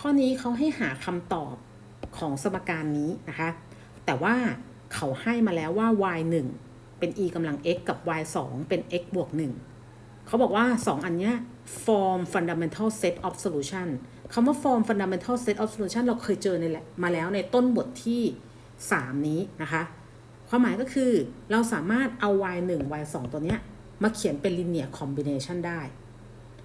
ข้อนี้เขาให้หาคำตอบของสมการนี้นะคะ แต่ว่าเขาให้มาแล้วว่า y 1เป็น e กำลัง x กับ y 2เป็น x บวก1เขาบอกว่า 2 อันเนี้ย form fundamental set of solution คำว่า form fundamental set of solution เราเคยเจอในมาแล้วในต้นบทที่ 3 นี้นะคะ ความหมายก็คือเราสามารถเอา y 1 y 2ตัวเนี้ยมาเขียนเป็น linear combination ได้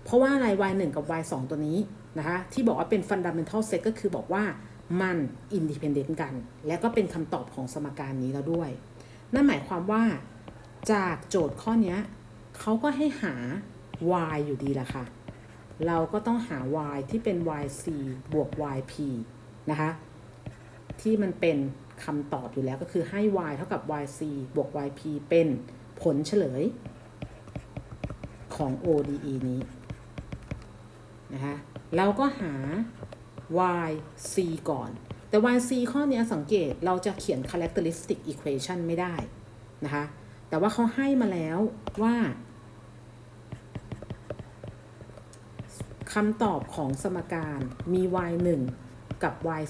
เพราะว่าอะไร y 1กับ y 2ตัวนี้นะคะที่บอกว่าเป็น fundamental set ก็คือบอกว่ามัน independent กัน และก็เป็นคำตอบของสมการนี้แล้วด้วย นั่นหมายความว่าจากโจทย์ข้อนี้เขาก็ให้หา y อยู่ดีละค่ะ เราก็ต้องหา y ที่เป็น yc บวก yp นะคะ ที่มันเป็นคำตอบอยู่แล้วก็คือให้ y เท่ากับ yc บวก yp เป็นผลเฉลยของ ODE นี้ นะคะเราก็หา yc ก่อน แต่ yc ข้อนี้สังเกตเราจะเขียน characteristic equation ไม่ได้นะคะ แต่ว่าเขาให้มาแล้วว่าคำตอบของสมการมี y 1กับ y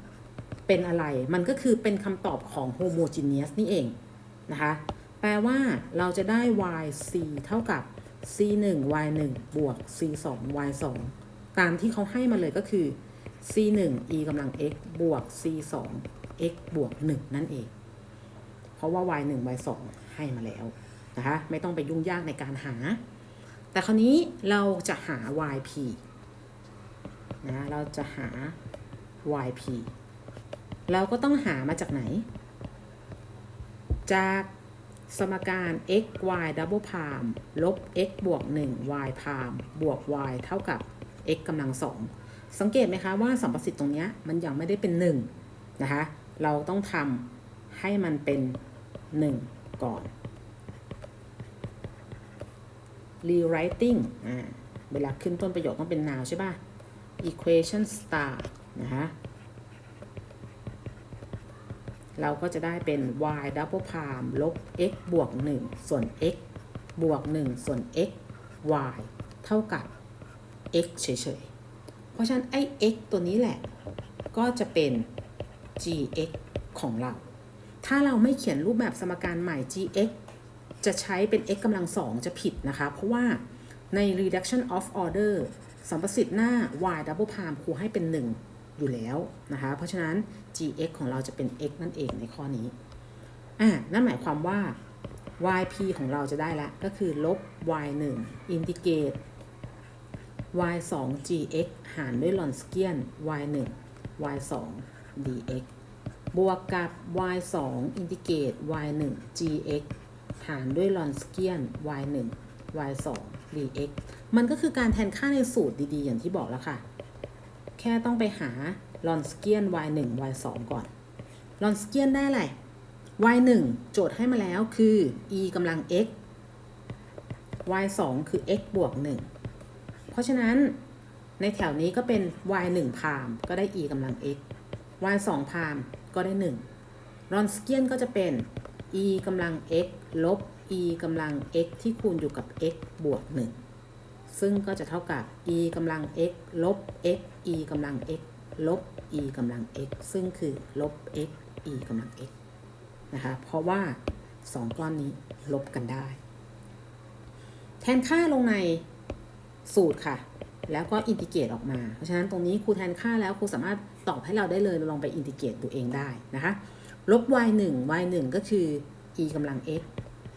2เป็นอะไร มันก็คือเป็นคำตอบของ homogeneous นี่เองนะคะ แปลว่าเราจะได้ yc เท่ากับ c 1 y 1บวก c 2 y 2ตามที่เขาให้มาเลยก็คือ c 1 e กำลัง x บวก c 2 x บวก 1 นั่นเอง เพราะว่า y 1 y 2ให้มาแล้วนะคะไม่ต้องไปยุ่งยากในการหา แต่คราวนี้เราจะหา yp นะเราจะหา yp เราก็ต้องหามาจากไหน จาก สมการ x y double prime ลบ x บวก 1 y prime บวก y เท่ากับ x กำลังสองสังเกตไหมคะว่าสัมประสิทธิ์ตรงนี้มันยังไม่ได้เป็น 1 นะคะ เราต้องทำให้มันเป็น 1 ก่อน rewriting อ่าเวลาขึ้นต้นประโยคต้องเป็น now ใช่ป่ะ equation star นะคะ เราก็จะได้เป็น y double prime ลบ x บวก 1 ส่วน x บวก 1 ส่วน x y เท่ากับ x เฉยๆ เพราะฉะนั้น ไอ้ x ตัวนี้แหละ ก็จะเป็น gx ของเรา ถ้าเราไม่เขียนรูปแบบสมการใหม่ gx จะใช้เป็น x กำลังสองจะผิดนะคะ เพราะว่าใน reduction of order สัมประสิทธิ์หน้า y double prime ครูให้เป็น 1 อยู่แล้วนะคะ เพราะฉะนั้น gx ของเราจะเป็น x นั่นเองในข้อนี้ อ่า นั่นหมายความว่า yp ของเราจะได้ละ ก็คือลบ y 1 integrate y 2 gx หารด้วย Lorentzian y 1 y 2 dx บวกกับ y 2 integrate y 1 gx หารด้วย Lorentzian y 1 y 2 dx มันก็คือการแทนค่าในสูตรดีๆ อย่างที่บอกแล้วค่ะ แค่ต้องไปหา Lorentzian y 1 y 2ก่อน Lorentzian ได้อะไร y 1โจทย์ให้มาแล้วคือ e กำลัง x y 2คือ x บวก 1 เพราะฉะนั้นในแถวนี้ก็เป็น y 1พามก็ได้ e กำลัง x y 2พามก็ได้1 Lorentzian ก็จะเป็น e กำลัง x ลบ e กำลัง x ที่คูณอยู่กับ x บวก 1 ซึ่งก็จะเท่ากับ e กำลัง x ลบ x e กำลัง x ลบ e กำลัง x ซึ่งคือลบ x e กำลัง x นะคะ เพราะว่า 2 ก้อนนี้ลบกันได้ แทนค่าลงในสูตรค่ะ แล้วก็อินทิเกรตออกมา เพราะฉะนั้นตรงนี้ครูแทนค่าแล้วครูสามารถตอบให้เราได้เลยเราลองไปอินทิเกรตตัวเองได้นะคะ ลบ y 1 y 1ก็คือ e กำลัง x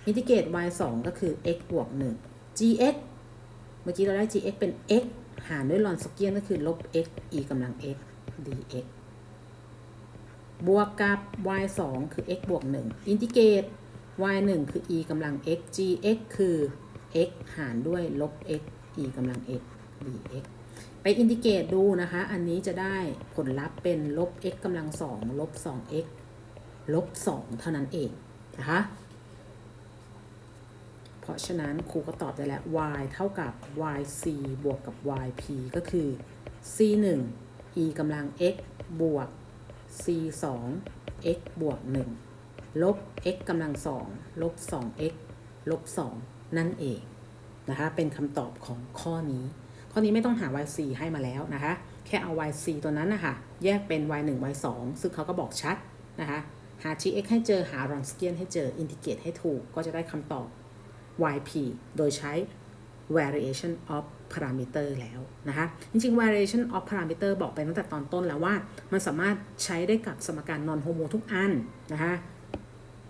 อินทิเกรต y 2ก็คือ x บวก 1 gx มื่อกี้เราได้ gx เป็น x หารด้วยลอนสเกียนก็คือลบ x e กำลัง x dx บวกกับ y 2 คือ x บวก 1 อินทิเกรต y 1 คือ e กำลัง x gx คือ x หารด้วยลบ x e กำลัง x dx ไปอินทิเกรตดูนะคะ อันนี้จะได้ผลลัพธ์เป็นลบ x กำลัง 2 ลบ 2x ลบ 2 เท่านั้นเองนะคะ เพราะฉะนั้นครูก็ตอบได้แล้ว y เท่ากับ yc บวกกับ yp ก็คือ c 1 e กำลัง x บวก c 2 x บวก 1 ลบ x กำลัง 2 ลบ 2x ลบ 2 นั่นเองนะคะ เป็นคำตอบของข้อนี้ ข้อนี้ไม่ต้องหา y4 ให้มาแล้วนะคะ แค่เอา y4 ตัวนั้นนะคะ แยกเป็น y1 y2 ซึ่งเขาก็บอกชัดนะคะ หา gx ให้เจอ หา Wronskian ให้เจอ อินทิเกรตให้ถูก ก็จะได้คำตอบ yp โดยใช้ variation of parameter แล้วนะคะ จริงๆ variation of parameter บอกไปตั้งแต่ตอนต้นแล้วว่า มันสามารถใช้ได้กับสมการ non homo ทุกอันนะคะ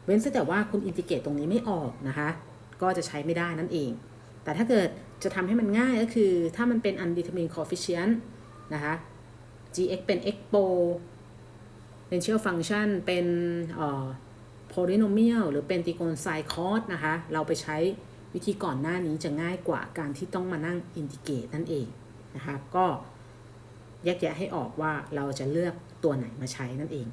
เว้นแต่ว่าคุณอินทิเกรตตรงนี้ไม่ออกนะคะ ก็จะใช้ไม่ได้นั่นเอง แต่ถ้าเกิดจะทำให้มันง่ายก็คือ ถ้ามันเป็น undetermined coefficient นะคะ gx เป็น exponential function เป็นเอ่อ polynomial หรือเป็นติโกณไซคอสนะคะ เราไปใช้วิธีก่อนหน้านี้จะง่ายกว่าการที่ต้องมานั่งอินทิเกรตนั่นเองนะคะ ก็แยกแยะให้ออกว่าเราจะเลือกตัวไหนมาใช้นั่นเอง